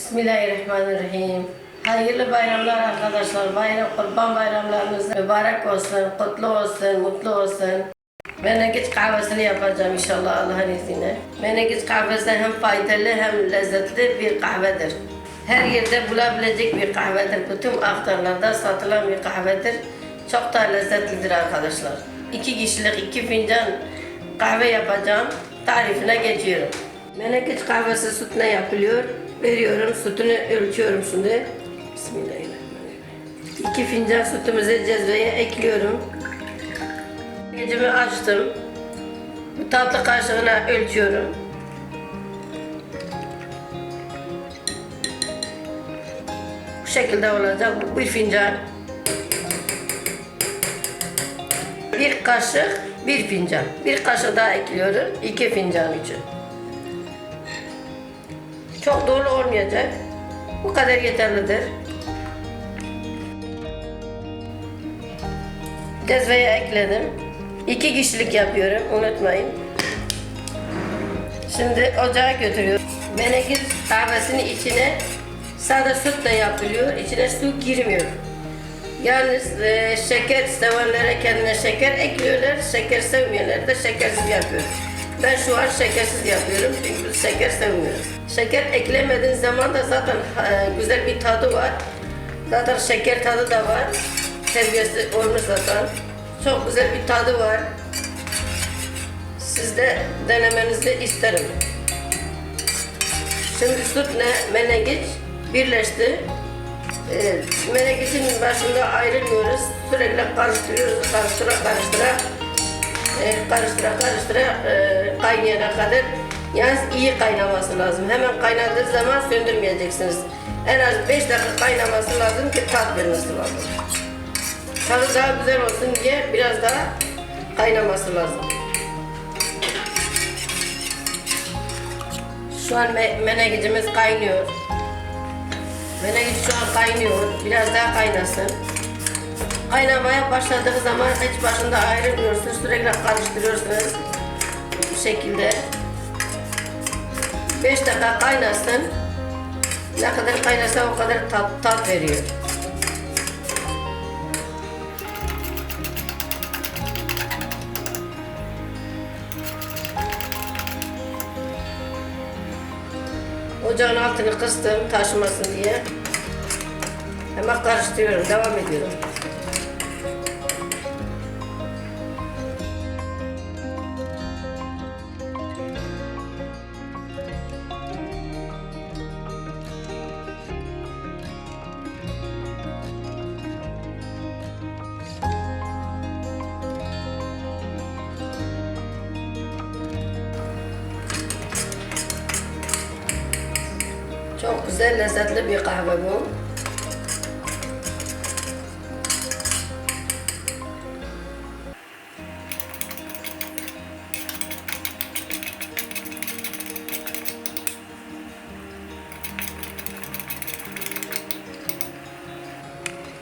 Bismillahirrahmanirrahim. Hayırlı bayramlar arkadaşlar. Bayram, kurban bayramlarınız mübarek olsun, kutlu olsun, mutlu olsun. Menengiç kahvesini yapacağım inşallah Allah'ın izniyle. Menengiç kahvesi hem faydalı hem lezzetli bir kahvedir. Her yerde bulabilecek bir kahvedir. Bütün aktarlarda satılan bir kahvedir. Çok da lezzetlidir arkadaşlar. İki kişilik iki fincan kahve yapacağım. Tarifine geçiyorum. Menengiç kahvesi sütüne yapılıyor. Veriyorum, sütünü ölçüyorum şimdi. Bismillahirrahmanirrahim. İki fincan sütümüzü cezveye ekliyorum. Gecemi açtım. Bu tatlı kaşığına ölçüyorum. Bu şekilde olacak. Bir fincan. Bir kaşık, bir fincan. Bir kaşık daha ekliyorum. iki fincan için. Çok dolu olmayacak. Bu kadar yeterlidir. Cezveye ekledim. İki kişilik yapıyorum, unutmayın. Şimdi ocağa götürüyorum. Menengiz kahvesinin içine sade süt de yapılıyor, içine su girmiyor. Yalnız e, şeker sevenlere kendine şeker ekliyorlar, şeker sevmeyenler de şekersiz yapıyor. Ben şu an şekersiz yapıyorum çünkü şeker sevmiyoruz. Şeker eklemediğin zaman da zaten e, güzel bir tadı var. Zaten şeker tadı da var. Terbiyesi olmuş zaten. Çok güzel bir tadı var. Siz de denemenizi isterim. Şimdi sütle menengiç birleşti. E, menengiçin başında ayrılmıyoruz. Sürekli karıştırıyoruz, karıştıra karıştıra. E, karıştıra karıştıra e, kaynayana kadar. Yalnız iyi kaynaması lazım. Hemen kaynadığı zaman söndürmeyeceksiniz. En az 5 dakika kaynaması lazım ki tat vermesi lazım. Tadı daha güzel olsun diye biraz daha kaynaması lazım. Şu an me kaynıyor. Menegic şu an kaynıyor. Biraz daha kaynasın. Kaynamaya başladığı zaman hiç başında ayrılmıyorsunuz. Sürekli karıştırıyorsunuz. Bu şekilde. 5 dakika kaynasın. Ne kadar kaynasa o kadar tat, tat veriyor. Ocağın altını kıstım taşımasın diye. Hemen karıştırıyorum, devam ediyorum. Çok güzel, lezzetli bir kahve bu.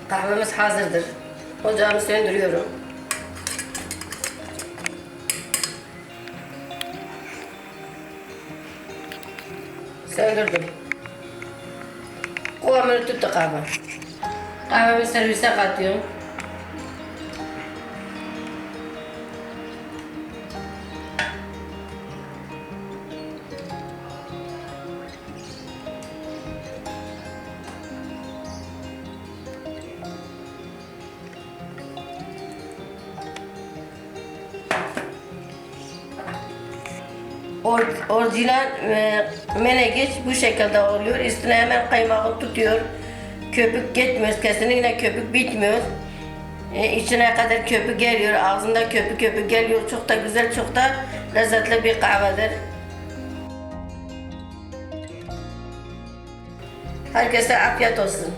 Kahvemiz hazırdır. Ocağımı söndürüyorum. Söndürdüm. Kıvamını tuttu kahve. Kahvemi servise katıyorum. Or, orijinal e, menengiç bu şekilde oluyor. Üstüne hemen kaymağı tutuyor. Köpük gitmiyor, kesinlikle köpük bitmiyor. E, içine kadar köpük geliyor, ağzında köpük köpük geliyor. Çok da güzel, çok da lezzetli bir kahvedir. Herkese afiyet olsun.